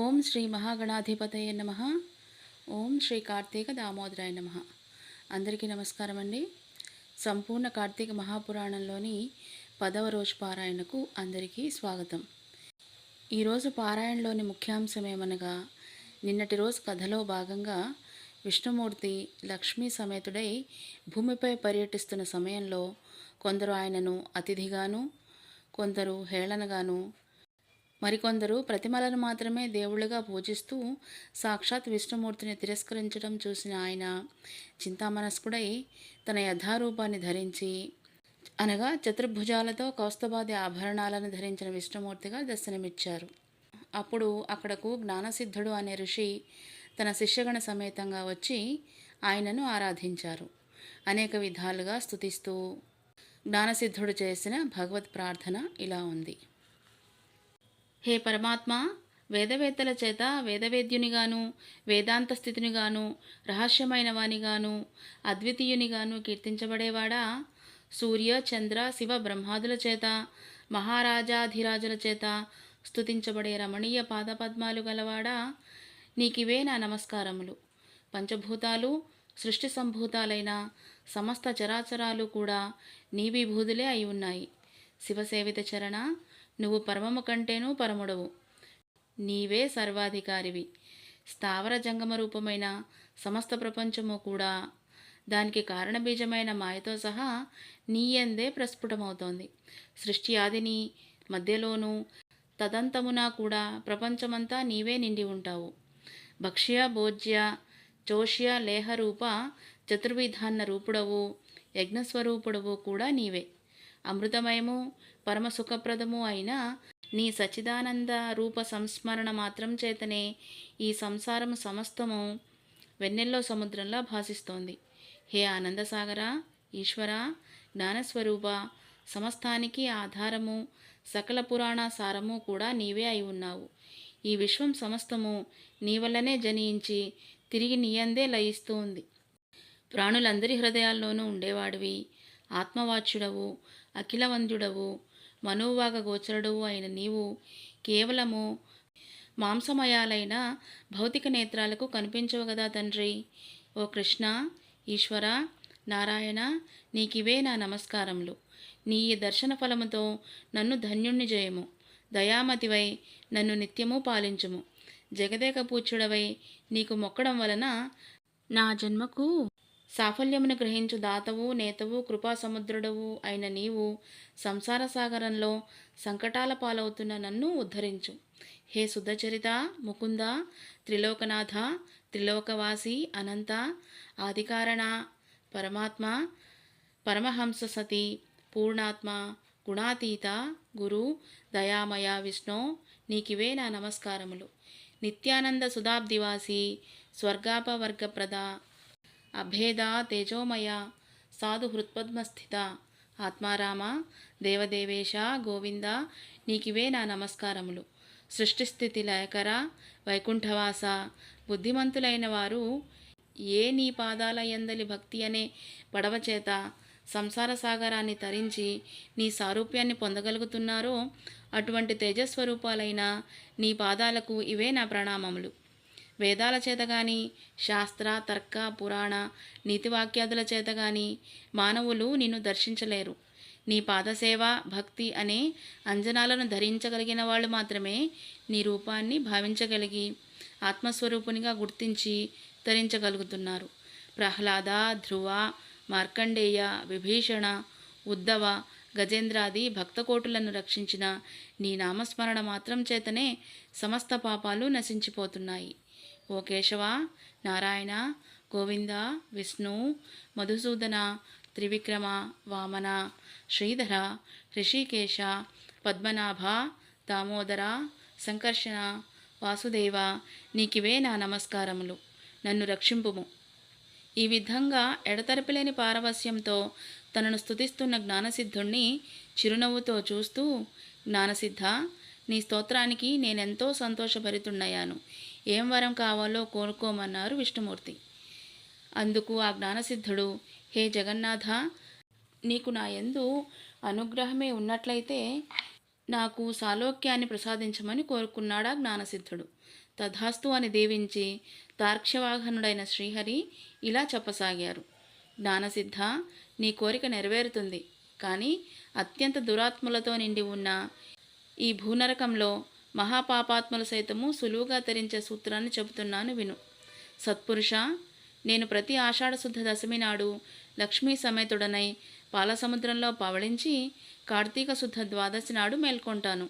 ఓం శ్రీ మహాగణాధిపతయ నమ. ఓం శ్రీ కార్తీక దామోదరాయ నమ. అందరికీ నమస్కారం అండి. సంపూర్ణ కార్తీక మహాపురాణంలోని పదవ రోజు పారాయణకు అందరికీ స్వాగతం. ఈరోజు పారాయణలోని ముఖ్యాంశం ఏమనగా నిన్నటి రోజు కథలో భాగంగా విష్ణుమూర్తి లక్ష్మీ సమేతుడై భూమిపై పర్యటిస్తున్న సమయంలో కొందరు ఆయనను అతిథిగాను కొందరు హేళనగాను మరికొందరు ప్రతిమలను మాత్రమే దేవుళ్ళుగా పూజిస్తూ సాక్షాత్ విష్ణుమూర్తిని తిరస్కరించడం చూసిన ఆయన చింతామనస్కుడై తన యథారూపాన్ని ధరించి అనగా చతుర్భుజాలతో కౌస్తభాది ఆభరణాలను ధరించిన విష్ణుమూర్తిగా దర్శనమిచ్చారు. అప్పుడు అక్కడకు జ్ఞానసిద్ధుడు అనే ఋషి తన శిష్యగణ సమేతంగా వచ్చి ఆయనను ఆరాధించారు. అనేక విధాలుగా స్తుతిస్తూ జ్ఞానసిద్ధుడు చేసిన భగవత్ ప్రార్థన ఇలా ఉంది. హే పరమాత్మ వేదవేత్తల చేత వేదవేద్యునిగాను వేదాంత స్థితినిగాను రహస్యమైన వానిగాను అద్వితీయునిగాను కీర్తించబడేవాడా? సూర్య చంద్ర శివ బ్రహ్మాదుల చేత మహారాజాధిరాజుల చేత స్తుతించబడే రమణీయ పాదపద్మాలు గలవాడా? నీకివే నా నమస్కారములు. పంచభూతాలు సృష్టి సంభూతాలైన సమస్త చరాచరాలు కూడా నీవిభూతులే అయి ఉన్నాయి. శివసేవిత చరణ నువ్వు పరమము కంటేనూ పరముడవు. నీవే సర్వాధికారివి. స్థావర జంగమ రూపమైన సమస్త ప్రపంచము కూడా దానికి కారణబీజమైన మాయతో సహా నీయందే ప్రస్ఫుటమవుతోంది. సృష్టి ఆదిని మధ్యలోనూ తదంతమున కూడా ప్రపంచమంతా నీవే నిండి ఉంటావు. భక్ష్య భోజ్య చోష్య లేహరూప చతుర్విధాన్న రూపుడవు యజ్ఞస్వరూపుడవు కూడా నీవే. అమృతమయము పరమ సుఖప్రదము అయిన నీ సచిదానంద రూప సంస్మరణ మాత్రం చేతనే ఈ సంసారము సమస్తము వెన్నెల్లో సముద్రంలా భాసిస్తోంది. హే ఆనందసాగర ఈశ్వర జ్ఞానస్వరూప సమస్తానికి ఆధారము సకల పురాణ సారము కూడా నీవే అయి ఉన్నావు. ఈ విశ్వం సమస్తము నీ వల్లనే జనించి తిరిగి నీయందే లయిస్తూ ఉంది ప్రాణులందరి హృదయాల్లోనూ ఉండేవాడివి. ఆత్మవాచ్యుడవు. అఖిలవంద్యుడవు మనోవాగ గోచరుడవు అయిన నీవు కేవలము మాంసమయాలైన భౌతిక నేత్రాలకు కనిపించవు కదా తండ్రి. ఓ కృష్ణ ఈశ్వర నారాయణ నీకివే నా నమస్కారములు. నీ ఈ దర్శన ఫలముతో నన్ను ధన్యుణ్ణి జయము. దయామతివై నన్ను నిత్యము పాలించుము. జగదేక పూజ్యుడవై నీకు మొక్కడం వలన నా జన్మకు సాఫల్యమును గ్రహించు దాతవు నేతవు కృపాసముద్రుడవు అయిన నీవు సంసార సాగరంలో సంకటాల పాలవుతున్న నన్ను ఉద్ధరించు. హే శుద్ధచరిత ముకుంద త్రిలోకనాథ త్రిలోకవాసి అనంత ఆదికారణ పరమాత్మ పరమహంస సతి పూర్ణాత్మ గుణాతీత గురు దయామయ విష్ణు నీకివే నా నమస్కారములు. నిత్యానంద సుధాబ్దివాసి స్వర్గాపవర్గప్రద అభేద తేజోమయ. సాధు హృత్పద్మస్థిత. ఆత్మారామ దేవదేవేశ గోవింద నీకివే నా నమస్కారములు. సృష్టిస్థితి లయకర వైకుంఠవాస. బుద్ధిమంతులైన వారు ఏ నీ పాదాల ఎందలి భక్తి అనే పడవ చేత సంసార సాగరాన్ని తరించి నీ సారూప్యాన్ని పొందగలుగుతున్నారో అటువంటి తేజస్వరూపాలైన నీ పాదాలకు ఇవే నా ప్రణామములు. వేదాల చేత కానీ శాస్త్ర తర్క పురాణ నీతివాక్యాదుల చేత కానీ మానవులు నిన్ను దర్శించలేరు. నీ పాదసేవ భక్తి అనే అంజనాలను ధరించగలిగిన వాళ్ళు మాత్రమే నీ రూపాన్ని భావించగలిగి ఆత్మస్వరూపునిగా గుర్తించి ధరించగలుగుతున్నారు ప్రహ్లాద ధ్రువ మార్కండేయ విభీషణ ఉద్ధవ గజేంద్రాది భక్తకోటులను రక్షించిన నీ నామస్మరణ మాత్రం చేతనే సమస్త పాపాలు నశించిపోతున్నాయి. ఓ కేశవ నారాయణ గోవింద విష్ణు మధుసూదన త్రివిక్రమ వామన శ్రీధర ఋషికేశ పద్మనాభ దామోదర సంకర్షణ వాసుదేవ నీకివే నా నమస్కారములు. నన్ను రక్షింపుము. ఈ విధంగా ఎడతెరపిలేని పారవస్యంతో తనను స్తుతిస్తున్న జ్ఞానసిద్ధుణ్ణి చిరునవ్వుతో చూస్తూ జ్ఞానసిద్ధ నీ స్తోత్రానికి నేనెంతో సంతోషభరితున్నయ్యాను ఏం వరం కావాలో కోరుకోమన్నారు విష్ణుమూర్తి. అందుకు ఆ జ్ఞానసిద్ధుడు హే జగన్నాథ నీకు నా యందు అనుగ్రహమే ఉన్నట్లయితే నాకు సాలోక్యాన్ని ప్రసాదించమని కోరుకున్నాడా జ్ఞానసిద్ధుడు. తథాస్తు అని దీవించి తార్క్ష్యవాహనుడైన శ్రీహరి ఇలా చెప్పసాగారు. జ్ఞానసిద్ధ నీ కోరిక నెరవేరుతుంది. కానీ అత్యంత దురాత్ములతో నిండి ఉన్న ఈ భూనరకంలో మహాపాపాత్మలు సైతము సులువుగా తరించే సూత్రాన్ని చెబుతున్నాను విను. సత్పురుష నేను ప్రతి ఆషాఢశుద్ధ దశమి నాడు లక్ష్మీ సమేతుడనై పాలసముద్రంలో పవళించి కార్తీక శుద్ధ ద్వాదశి నాడు మేల్కొంటాను.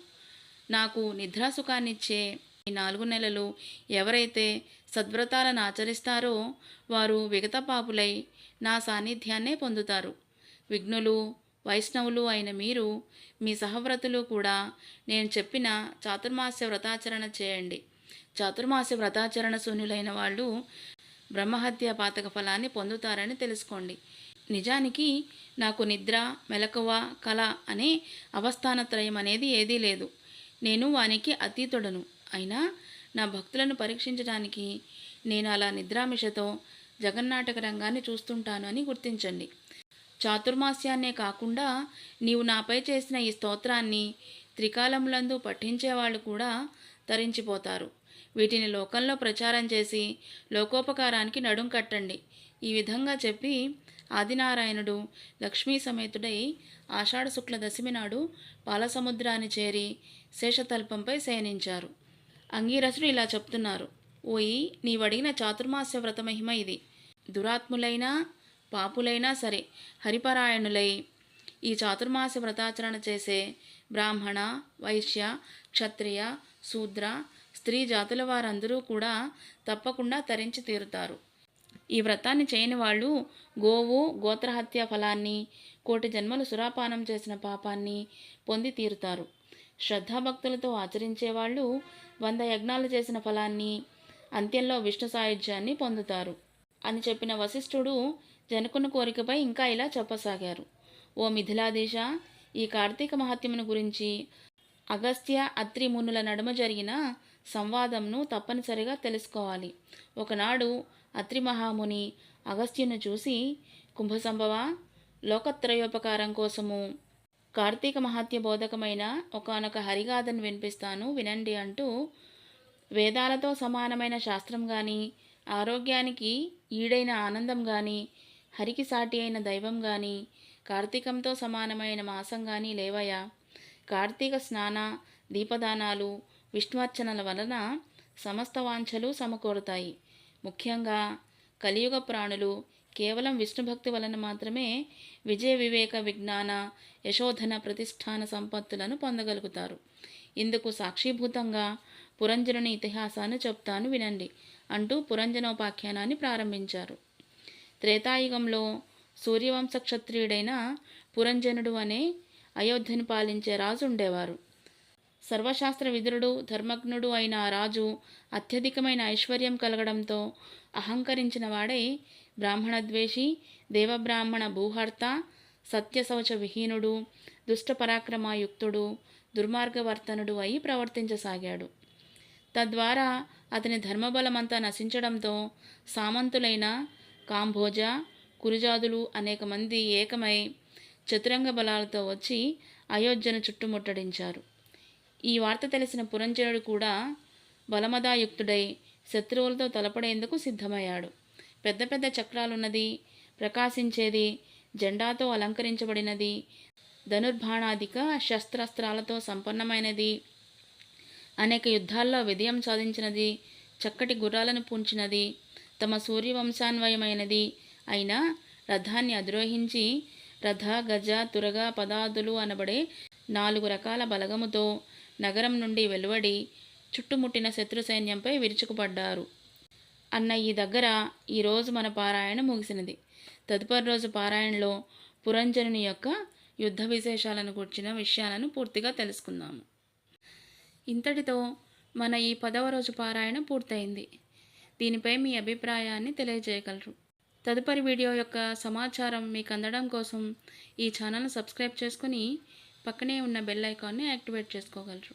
నాకు నిద్రాసుఖాన్నిచ్చే ఈ నాలుగు నెలలు ఎవరైతే సద్వ్రతాలను ఆచరిస్తారో వారు విగత పాపులై నా సాన్నిధ్యాన్నే పొందుతారు. విఘ్నులు వైష్ణవులు అయిన మీరు మీ సహవ్రతులు కూడా నేను చెప్పిన చాతుర్మాస్య వ్రతాచరణ చేయండి. చాతుర్మాస్య వ్రతాచరణ శూన్యులైన వాళ్ళు బ్రహ్మహత్య పాతక ఫలాన్ని పొందుతారని తెలుసుకోండి. నిజానికి నాకు నిద్ర మెలకువ కళ అనే అవస్థానత్రయం అనేది ఏదీ లేదు. నేను వానికి అతీతుడను. అయినా నా భక్తులను పరీక్షించడానికి నేను అలా నిద్రామిషతో జగన్నాటక రంగాన్ని చూస్తుంటాను అని గుర్తించండి. చాతుర్మాస్యాన్నే కాకుండా నీవు నాపై చేసిన ఈ స్తోత్రాన్ని త్రికాలములందు పఠించేవాళ్ళు కూడా తరించిపోతారు. వీటిని లోకంలో ప్రచారం చేసి లోకోపకారానికి నడుం కట్టండి. ఈ విధంగా చెప్పి ఆదినారాయణుడు లక్ష్మీ సమేతుడై ఆషాఢ శుక్ల దశమి నాడు పాలసముద్రాన్ని చేరి శేషతల్పంపై శయనించారు. అంగీరసుడు ఇలా చెప్తున్నారు. ఓయి నీవడిగిన చాతుర్మాస్య వ్రత మహిమ ఇది. దురాత్ములైనా పాపులైనా సరే హరిపరాయణులై ఈ చాతుర్మాస వ్రతాచరణ చేసే బ్రాహ్మణ వైశ్య క్షత్రియ శూద్ర స్త్రీ జాతుల వారందరూ కూడా తప్పకుండా తరించి తీరుతారు. ఈ వ్రతాన్ని చేయని వాళ్ళు గోవు గోత్రహత్య ఫలాన్ని కోటి జన్మలు సురాపానం చేసిన పాపాన్ని పొంది తీరుతారు. శ్రద్ధాభక్తులతో ఆచరించే వాళ్ళు వంద యజ్ఞాలు చేసిన ఫలాన్ని అంత్యంలో విష్ణు సాయుధ్యాన్ని పొందుతారు. అని చెప్పిన వశిష్ఠుడు జనకుని కోరికపై ఇంకా ఇలా చెప్పసాగారు. ఓ మిథిలాదేశ ఈ కార్తీక మహాత్మ్యమును గురించి అగస్త్య అత్రి మునుల నడుమ జరిగిన సంవాదంను తప్పనిసరిగా తెలుసుకోవాలి. ఒకనాడు అత్రి మహాముని అగస్త్యును చూసి కుంభసంభవ లోకత్రయోపకారం కోసము కార్తీక మహాత్య బోధకమైన ఒకనొక హరిగాథను వినిపిస్తాను వినండి అంటూ వేదాలతో సమానమైన శాస్త్రం కానీ ఆరోగ్యానికి ఈడైన ఆనందం కానీ హరికి సాటి అయిన దైవం కానీ కార్తీకంతో సమానమైన మాసం కానీ లేవయా? కార్తీక స్నాన దీపదానాలు విష్ణువర్చనల వలన సమస్త వాంఛలు సమకూరుతాయి. ముఖ్యంగా కలియుగ ప్రాణులు కేవలం విష్ణుభక్తి వలన మాత్రమే విజయ వివేక విజ్ఞాన యశోధన ప్రతిష్టాన సంపత్తులను పొందగలుగుతారు. ఇందుకు సాక్షిభూతంగా పురంజనుని ఇతిహాసాన్ని చెప్తాను వినండి. అంటూ పురంజనోపాఖ్యానాన్ని ప్రారంభించారు. త్రేతాయుగంలో సూర్యవంశ క్షత్రియుడైన పురంజనుడు అనే అయోధ్యను పాలించే రాజు ఉండేవారు. సర్వశాస్త్ర విదురుడు ధర్మజ్ఞుడు అయిన రాజు అత్యధికమైన ఐశ్వర్యం కలగడంతో అహంకరించిన వాడై బ్రాహ్మణద్వేషి దేవబ్రాహ్మణ భూహర్త సత్యశౌచ విహీనుడు దుష్టపరాక్రమాయుక్తుడు దుర్మార్గవర్తనుడు అయి ప్రవర్తించసాగాడు. తద్వారా అతని ధర్మబలమంతా నశించడంతో సామంతులైన కాంభోజ కురుజాదులు అనేక మంది ఏకమై చతురంగ బలాలతో వచ్చి అయోధ్యను చుట్టుముట్టడించారు. ఈ వార్త తెలిసిన పురంజనుడు కూడా బలమదాయుక్తుడై శత్రువులతో తలపడేందుకు సిద్ధమయ్యాడు. పెద్ద పెద్ద చక్రాలున్నది ప్రకాశించేది జెండాతో అలంకరించబడినది ధనుర్బాణాధిక శస్త్రాస్త్రాలతో సంపన్నమైనది అనేక యుద్ధాల్లో విజయం సాధించినది చక్కటి గుర్రాలను పూంచినది తమ సూర్యవంశాన్వయమైనది అయినా రథాన్ని అధిరోహించి రథ గజ తురగ పదాదులు అనబడే నాలుగు రకాల బలగముతో నగరం నుండి వెలువడి చుట్టుముట్టిన శత్రు సైన్యంపై విరుచుకుపడ్డారు. అన్న ఈ దగ్గర ఈరోజు మన పారాయణ ముగిసినది. తదుపరి రోజు పారాయణలో పురంజనుని యొక్క యుద్ధ విశేషాలను కూర్చిన విషయాలను పూర్తిగా తెలుసుకుందాము. ఇంతటితో మన ఈ పదవ రోజు పారాయణ పూర్తయింది. దీనిపై మీ అభిప్రాయాన్ని తెలియజేయగలరు. తదుపరి వీడియో యొక్క సమాచారం మీకు అందడం కోసం ఈ ఛానల్ను సబ్స్క్రైబ్ చేసుకుని పక్కనే ఉన్న బెల్ ఐకాన్ని యాక్టివేట్ చేసుకోగలరు.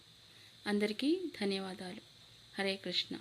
అందరికీ ధన్యవాదాలు. హరే కృష్ణ.